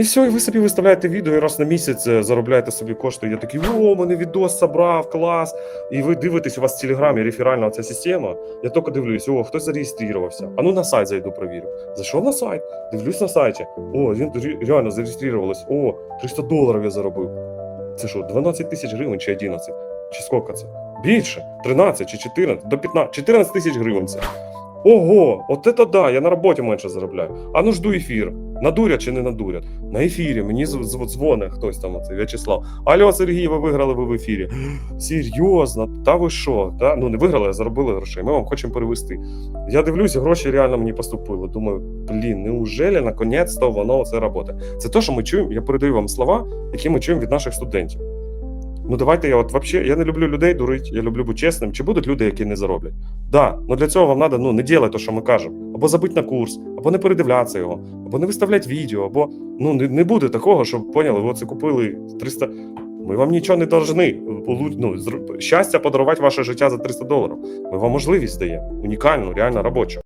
І все, і ви собі виставляєте відео і раз на місяць е, заробляєте собі кошти. Я такий, о, мене відос собрав, клас. І ви дивитесь, у вас в Телеграмі реферальна ця система. Я тільки дивлюсь, о, хтось зареєструвався. А ну на сайт зайду, провірю. Зайшов на сайт, дивлюсь на сайті. О, він реально зареєструвалось. О, 300 доларів я заробив. Це що, 12 тисяч гривень чи 11? Чи скільки це? Більше? 13 чи 14? До 15? 14 тисяч гривень це. Ого, от це да, я на роботі менше заробляю. А ну жду ефір. Надурять чи не надурять? На ефірі мені зв- зв- дзвонить хтось там, оцей В'ячеслав. Алло, Сергій, ви виграли ви в ефірі. Серйозно, та ви що? Та? Ну не виграли, а заробили грошей. Ми вам хочемо перевести. Я дивлюсь, гроші реально мені поступили. Думаю, блін, неужели наконець-то воно це робота? Це те, що ми чуємо. Я передаю вам слова, які ми чуємо від наших студентів. Ну давайте я от вообще, я не люблю людей дурить, я люблю бути чесним. Чи будуть люди, які не зароблять? Да, ну для цього вам треба ну не ділати те, що ми кажемо, або забить на курс, або не передивлятися його, або не виставляти відео, або ну не, не буде такого, щоб поняли, ви це купили 300... Ми вам нічого не должны. Ну, щастя подарувати ваше життя за 300 доларів. Ми вам можливість даємо. Унікальну, реально робочу.